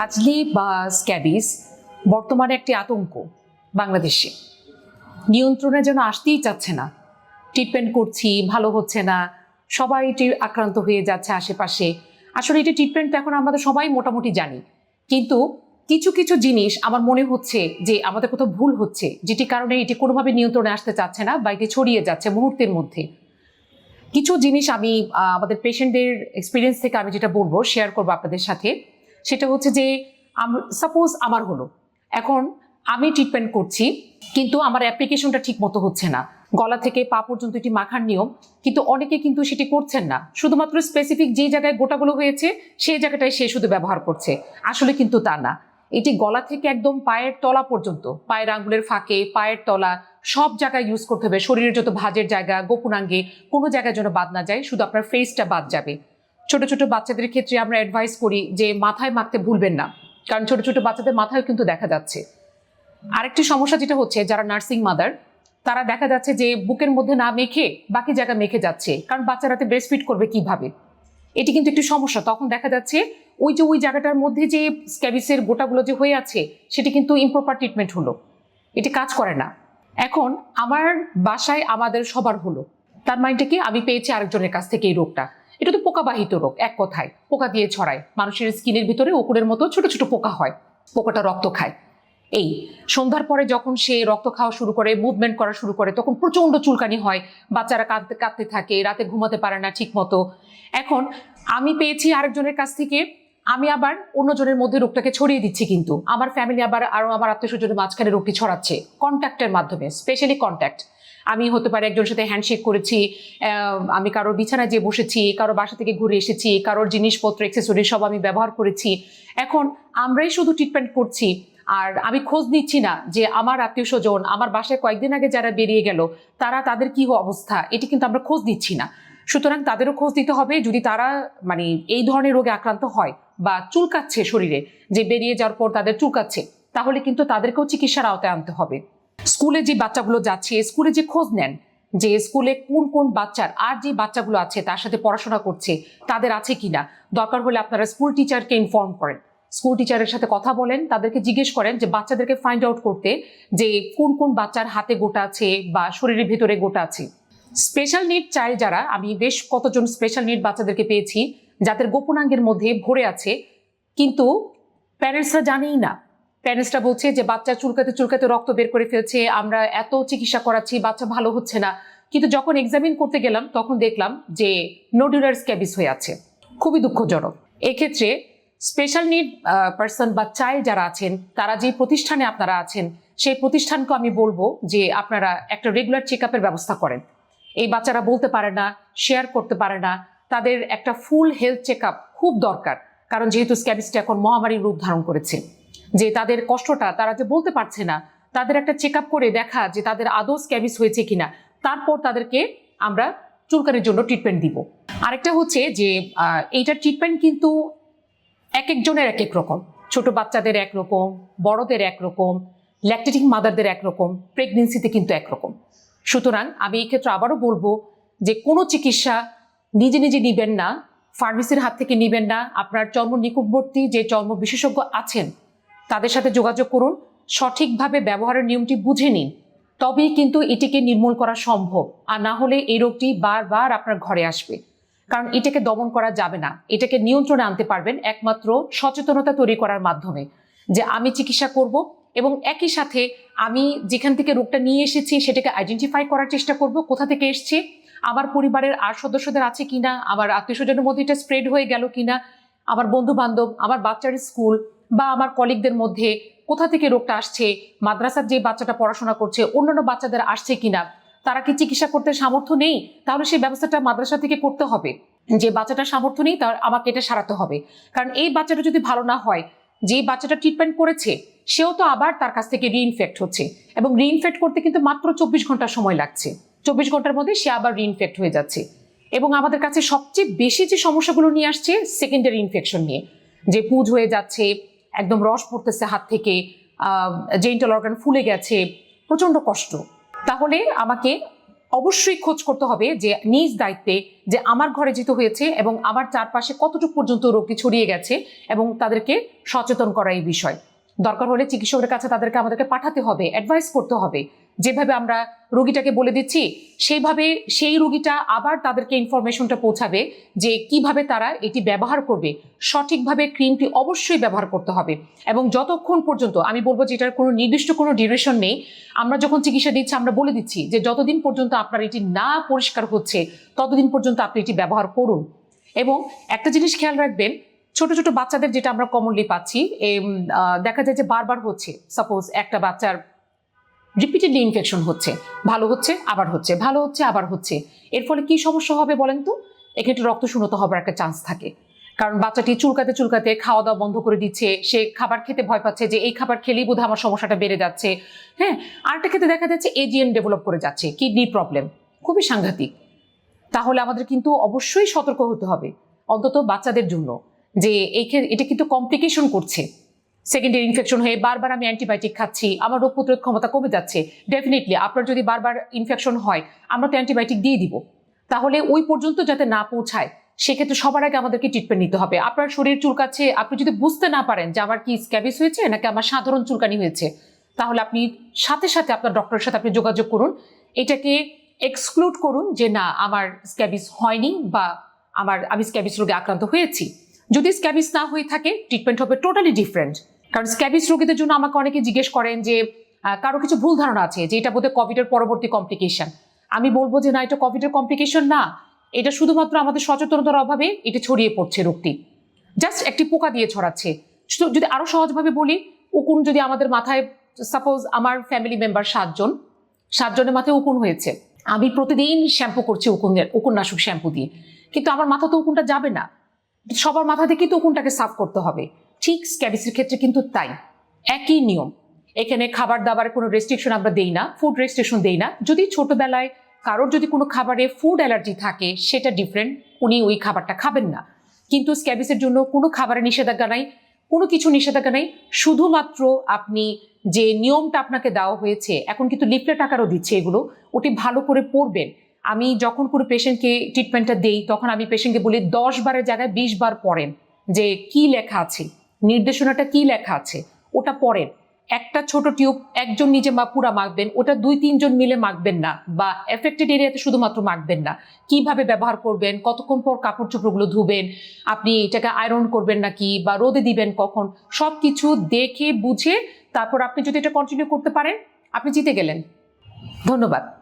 খাজলি বা স্ক্যাবিস বর্তমানে একটি আতঙ্ক বাংলাদেশে। নিয়ন্ত্রণে যেন আসতেই চাচ্ছে না। ট্রিটমেন্ট করছি, ভালো হচ্ছে না। সবাই এটি আক্রান্ত হয়ে যাচ্ছে আশেপাশে। আসলে এটি ট্রিটমেন্ট এখন আমাদের সবাই মোটামুটি জানি। কিন্তু কিছু কিছু জিনিস আমার মনে হচ্ছে যে আমাদের কোথাও ভুল হচ্ছে যেটি কারণে এটি কোনোভাবে নিয়ন্ত্রণে আসতে চাচ্ছে না বা এটি ছড়িয়ে যাচ্ছে মুহূর্তের মধ্যে। কিছু জিনিস আমি আমাদের পেশেন্টদের এক্সপিরিয়েন্স থেকে আমি যেটা বলব শেয়ার করব আপনাদের সাথে। সেটা হচ্ছে যে সাপোজ আমার হলো। এখন আমি ট্রিটমেন্ট করছি, কিন্তু আমার অ্যাপ্লিকেশনটা ঠিক মতো হচ্ছে না। গলা থেকে পা পর্যন্ত এটি মাখার নিয়ম, কিন্তু অনেকে কিন্তু সেটি করছেন না। শুধুমাত্র স্পেসিফিক যে জায়গায় গোটাগুলো হয়েছে, সেই জায়গাটাই সে শুধু ব্যবহার করছে। আসলে কিন্তু তা না। এটি গলা থেকে একদম পায়ের তলা পর্যন্ত, পায়ের আঙ্গুলের ফাঁকে, পায়ের তলা, সব জায়গায় ইউজ করতে হবে। শরীরের যত ভাজের জায়গা, গোপনাঙ্গে, কোনো জায়গায় যেন বাদ না যায়, শুধু আপনার ফেসটা বাদ যাবে। ছোট ছোট বাচ্চাদের ক্ষেত্রে আমরা অ্যাডভাইস করি যে মাথায় মাখতে ভুলবেন না। কারণ ছোট ছোট বাচ্চাদের মাথায় কিন্তু দেখা যাচ্ছে। আরেকটি সমস্যা যেটা হচ্ছে, যারা নার্সিং মাদার তারা দেখা যাচ্ছে যে বুকের মধ্যে না মেখে বাকি জায়গা মেখে যাচ্ছে। কারণ বাচ্চারাতে ব্রেস্ট ফিট করবে কীভাবে? এটি কিন্তু একটি সমস্যা। তখন দেখা যাচ্ছে ওই যে ওই জায়গাটার মধ্যে যে স্ক্যাবিসের গোটাগুলো যে হয়ে আছে, সেটি কিন্তু ইম্প্রপার ট্রিটমেন্ট হলো। এটি কাজ করে না। এখন আমার বাসায় আমাদের সবার হলো। তার মাইন্ডে কি? আমি পেয়েছি আরেকজনের কাছ থেকে এই রোগটা। এটা তো পোকাবাহিত রোগ, এক কথায়। পোকা দিয়ে ছড়ায়। মানুষের স্কিনের ভিতরে ওকুরের মতো ছোট ছোট পোকা হয়। পোকাটা রক্ত খায়। এই, সন্ধ্যার পরে যখন সে রক্ত খাওয়া শুরু করে মুভমেন্ট করা শুরু করে, তখন প্রচণ্ড চুলকানি হয়। বাচ্চারা কাঁদতে কাঁদতে থাকে, রাতে ঘুমাতে পারে না ঠিক মতো এখন আমি পেয়েছি আরেকজনের কাছ থেকে, আমি আবার অন্যজনের মধ্যে রোগটাকে ছড়িয়ে দিচ্ছি কিন্তু। আমার ফ্যামিলি আবার আরও আমার আত্মীয় স্বজনের মাঝখানে রোগটি ছড়াচ্ছে। কন্ট্যাক্টের মাধ্যমে স্পেশালি কন্ট্যাক্ট আমি হতে পারে একজনের সাথে হ্যান্ডশেক করেছি আমি কারোর বিছানায় যেয়ে বসেছি, কারোর বাসা থেকে ঘুরে এসেছি, কারোর জিনিসপত্র এক্সেসরি সব আমি ব্যবহার করেছি। এখন আমরাই শুধু ট্রিটমেন্ট করছি। আর আমি খোঁজ নিচ্ছি না যে আমার আত্মীয় স্বজন, আমার বাসায় কয়েকদিন আগে যারা বেরিয়ে গেল, তারা তাদের কি অবস্থা? এটি কিন্তু আমরা খোঁজ দিচ্ছি না। সুতরাং তাদেরও খোঁজ দিতে হবে যদি তারা মানে এই ধরনের রোগে আক্রান্ত হয় বা চুলকাচ্ছে শরীরে, যে বেরিয়ে যাওয়ার পর তাদের চুলকাচ্ছে, তাহলে কিন্তু তাদেরকেও চিকিৎসার আওতায় আনতে হবে। স্কুলে যে বাচ্চাগুলো যাচ্ছে, স্কুলে যে খোঁজ নেন যে স্কুলে কোন কোন বাচ্চার, আর যে বাচ্চাগুলো আছে তার সাথে পড়াশোনা করছে, তাদের আছে কিনা, দরকার হলে আপনারা স্কুল টিচারকে ইনফর্ম করেন। স্কুল টিচারের সাথে কথা বলেন, তাদেরকে জিজ্ঞেস করেন যে বাচ্চাদেরকে ফাইন্ড আউট করতে যে কোন কোন বাচ্চার হাতে গোটা আছে বা শরীরের ভেতরে গোটা আছে। স্পেশাল নিড চাই যারা, আমি বেশ কতজন স্পেশাল নিড বাচ্চাদেরকে পেয়েছি, যাদের গোপনাঙ্গের মধ্যে ভরে আছে, কিন্তু প্যারেন্টসরা জানেই না। প্যারেন্টসরা বলছে যে বাচ্চা চুলকাতে চুলকাতে রক্ত বের করে ফেলছে, আমরা এত চিকিৎসা করাচ্ছি, বাচ্চা ভালো হচ্ছে না। কিন্তু যখন এক্সামিন করতে গেলাম, তখন দেখলাম যে নোডুলার স্ক্যাবিস হয়ে আছে। খুবই দুঃখজনক। এক্ষেত্রে স্পেশাল নিড পার্সন বা চাইল্ড যারা আছেন, তারা যে প্রতিষ্ঠানে আপনারা আছেন, সেই প্রতিষ্ঠানকে আমি বলব যে আপনারা একটা রেগুলার চেক ব্যবস্থা করেন। এই বাচ্চারা বলতে পারে না শেয়ার করতে পারে না, তাদের একটা ফুল হেলথ চেক খুব দরকার। কারণ যেহেতু স্ক্যাবিসটা এখন মহামারীর রূপ ধারণ করেছে। যে তাদের কষ্টটা তারা যে বলতে পারছে না, তাদের একটা চেক করে দেখা যে তাদের আদৌ স্ক্যাবিস হয়েছে কিনা, তারপর তাদেরকে আমরা চুলকানির জন্য ট্রিটমেন্ট দিব। আরেকটা হচ্ছে যে এইটার ট্রিটমেন্ট কিন্তু এক একজনের এক এক রকম। ছোট বাচ্চাদের একরকম বড়দের একরকম ল্যাকটেটিং মাদারদের একরকম প্রেগনেন্সিতে কিন্তু একরকম সুতরাং আমি এই ক্ষেত্রে আবারও বলব যে, কোনো চিকিৎসা নিজে নিজে নিবেন না ফার্মেসির হাত থেকে নিবেন না। আপনার চর্ম নিকটবর্তী যে চর্ম বিশেষজ্ঞ আছেন তাদের সাথে যোগাযোগ করুন, সঠিকভাবে ব্যবহারের নিয়মটি বুঝে নিন, তবেই কিন্তু এটিকে নির্মূল করা সম্ভব। আর না হলে এই রোগটি বারবার আপনার ঘরে আসবে। কারণ এটাকে দমন করা যাবে না। এটাকে নিয়ন্ত্রণে আনতে পারবেন একমাত্র সচেতনতা তৈরি করার মাধ্যমে। যে আমি চিকিৎসা করব এবং একই সাথে আমি যেখান থেকে রোগটা নিয়ে এসেছি সেটাকে আইডেন্টিফাই করার চেষ্টা করব, কোথা থেকে এসছে, আমার পরিবারের আর সদস্যদের আছে কিনা, আমার আত্মীয় স্বজনের মধ্যে এটা স্প্রেড হয়ে গেল কিনা, আমার বন্ধু বান্ধব আমার বাচ্চার স্কুল বা আমার কলিগদের মধ্যে কোথা থেকে রোগটা আসছে, মাদ্রাসার যে বাচ্চাটা পড়াশোনা করছে, অন্যান্য বাচ্চাদের আসছে কিনা, তারা কি চিকিৎসা করতে সামর্থ্য নেই? তাহলে সেই ব্যবস্থাটা মাদ্রাসা থেকে করতে হবে। যে বাচ্চাটার সামর্থ্য নেই, তার আমাকে এটা সারাতে হবে। কারণ এই বাচ্চাটা যদি ভালো না হয়, যে বাচ্চাটা ট্রিটমেন্ট করেছে, সেও তো আবার তার কাছ থেকে রিইনফেক্ট হচ্ছে। এবং রিইনফেক্ট করতে কিন্তু মাত্র চব্বিশ ঘণ্টা সময় লাগছে। চব্বিশ ঘণ্টার মধ্যে সে আবার রিইনফেক্ট হয়ে যাচ্ছে। এবং আমাদের কাছে সবচেয়ে বেশি যে সমস্যাগুলো নিয়ে আসছে সেকেন্ডারি ইনফেকশন নিয়ে। যে পুজ হয়ে যাচ্ছে একদম রস পড়তেছে হাত থেকে জেন্টাল অর্গান ফুলে গেছে, প্রচণ্ড কষ্ট। তাহলে আমাকে অবশ্যই খোঁজ করতে হবে যে নিজ দায়িত্বে যে আমার ঘরে যেতে হয়েছে এবং আমার চারপাশে কতটুকু পর্যন্ত রোগী ছড়িয়ে গেছে এবং তাদেরকে সচেতন করা এই বিষয়। দরকার হলে চিকিৎসকের কাছে তাদেরকে আমাদেরকে পাঠাতে হবে অ্যাডভাইস করতে হবে। যেভাবে আমরা রোগীটাকে বলে দিচ্ছি, সেইভাবে সেই রোগীটা আবার তাদেরকে ইনফরমেশনটা পৌঁছাবে যে কীভাবে তারা এটি ব্যবহার করবে। সঠিকভাবে ক্রিমটি অবশ্যই ব্যবহার করতে হবে। এবং যতক্ষণ পর্যন্ত, আমি বলব যে এটার কোনো নির্দিষ্ট কোনো ডিউরেশন নেই, আমরা যখন চিকিৎসা দিচ্ছি, আমরা বলে দিচ্ছি যে যতদিন পর্যন্ত আপনার এটি না পরিষ্কার হচ্ছে, ততদিন পর্যন্ত আপনি এটি ব্যবহার করুন। এবং একটা জিনিস খেয়াল রাখবেন, ছোট ছোট বাচ্চাদের যেটা আমরা কমনলি পাচ্ছি দেখা যায় যে বারবার হচ্ছে। সাপোজ একটা বাচ্চার রিপিটেডলি ইনফেকশন হচ্ছে। ভালো হচ্ছে, আবার হচ্ছে। ভালো হচ্ছে, আবার হচ্ছে। এর ফলে কি সমস্যা হবে বলেন তো? একটু রক্ত শূন্যতা হবার একটা চান্স থাকে। কারণ বাচ্চাটি চুলকাতে চুলকাতে খাওয়া দাওয়া বন্ধ করে দিচ্ছে, সে খাবার খেতে ভয় পাচ্ছে যে এই খাবার খেলেই বোধহয় আমার সমস্যাটা বেড়ে যাচ্ছে। হ্যাঁ আরেকটা ক্ষেত্রে দেখা যাচ্ছে এজিএন ডেভেলপ করে যাচ্ছে কিডনি প্রবলেম খুবই সাংঘাতিক। তাহলে আমাদের কিন্তু অবশ্যই সতর্ক হতে হবে। অন্তত বাচ্চাদের জন্য। যে এই এটা কিন্তু কমপ্লিকেশন করছে। সেকেন্ডারি ইনফেকশন হয়ে বারবার আমি অ্যান্টিবায়োটিক খাচ্ছি, আমার রোগ প্রতিরোধ ক্ষমতা কমে যাচ্ছে ডেফিনেটলি আপনার যদি বারবার ইনফেকশন হয়, আমরা তো অ্যান্টিবায়োটিক দিয়ে দিব। তাহলে ওই পর্যন্ত যাতে না পৌঁছায়, সেক্ষেত্রে সবার আগে আমাদেরকে ট্রিটমেন্ট নিতে হবে। আপনার শরীর চুলকাচ্ছে, আপনি যদি বুঝতে না পারেন যে আমার কি স্ক্যাবিস হয়েছে নাকি আমার সাধারণ চুলকানি হয়েছে, তাহলে আপনি সাথে সাথে আপনার ডক্টরের সাথে আপনি যোগাযোগ করুন। এটাকে এক্সক্লুড করুন যে না, আমার স্ক্যাবিস হয়নি বা আমার, আমি স্ক্যাবিস রোগে আক্রান্ত হয়েছি। যদি স্ক্যাবিস না হয়ে থাকে ট্রিটমেন্ট হবে টোটালি ডিফারেন্ট কারণ স্ক্যাবিস রোগীদের জন্য আমাকে অনেকে জিজ্ঞেস করেন যে কারও কিছু ভুল ধারণা আছে, যে এটা বোধহয় কোভিডের পরবর্তী কমপ্লিকেশন আমি বলব যে, না, এটা কোভিডের কমপ্লিকেশন না। এটা শুধুমাত্র আমাদের সচেতনতার অভাবে এটা ছড়িয়ে পড়ছে রোগটি। জাস্ট একটি পোকা দিয়ে ছড়াচ্ছে। যদি আরও সহজভাবে বলি, উকুন যদি আমাদের মাথায় সাপোজ আমার ফ্যামিলি মেম্বার সাতজন, সাতজনের মাথায় উকুন হয়েছে। আমি প্রতিদিন শ্যাম্পু করছি উকুনের, উকুননাশক শ্যাম্পু দিয়ে। কিন্তু আমার মাথা তো উকুনটা যাবে না। সবার মাথা থেকে তো উকুনটাকে সাফ করতে হবে। ঠিক স্ক্যাবিসের ক্ষেত্রে কিন্তু তাই। একই নিয়ম। এখানে খাবার দাবারের কোনো রেস্ট্রিকশন আমরা দেই না ফুড রেস্ট্রিকশন দেই না। যদি ছোটবেলায় কারোর যদি কোনো খাবারে ফুড অ্যালার্জি থাকে, সেটা ডিফারেন্ট উনি ওই খাবারটা খাবেন না। কিন্তু স্ক্যাবিসের জন্য কোনো খাবারের নিষেধাজ্ঞা নাই, কোনো কিছু নিষেধাজ্ঞা নেই। শুধুমাত্র আপনি যে নিয়মটা আপনাকে দেওয়া হয়েছে, এখন কিন্তু লিফলেট আকারও দিচ্ছে এগুলো, ওটি ভালো করে পড়বেন। আমি যখন কোনো পেশেন্টকে ট্রিটমেন্টটা দেই, তখন আমি পেশেন্টকে বলি, দশ বারের জায়গায় বিশ বার পড়েন, যে কি লেখা আছে, নির্দেশনাটা কি লেখা আছে, ওটা পড়েন। একটা ছোট টিউব একজন নিজে মা, পুরা মাখবেন, ওটা দুই, তিনজন মিলে মাখবেন না বা এফেক্টেড এরিয়াতে শুধুমাত্র মাখবেন না। কীভাবে ব্যবহার করবেন, কতক্ষণ পর কাপড় চোপড়গুলো ধুবেন, আপনি এটাকে আয়রন করবেন নাকি বা রোদে দিবেন কখন সব কিছু দেখে, বুঝে তারপর আপনি যদি এটা কন্টিনিউ করতে পারেন, আপনি জিতে গেলেন। ধন্যবাদ।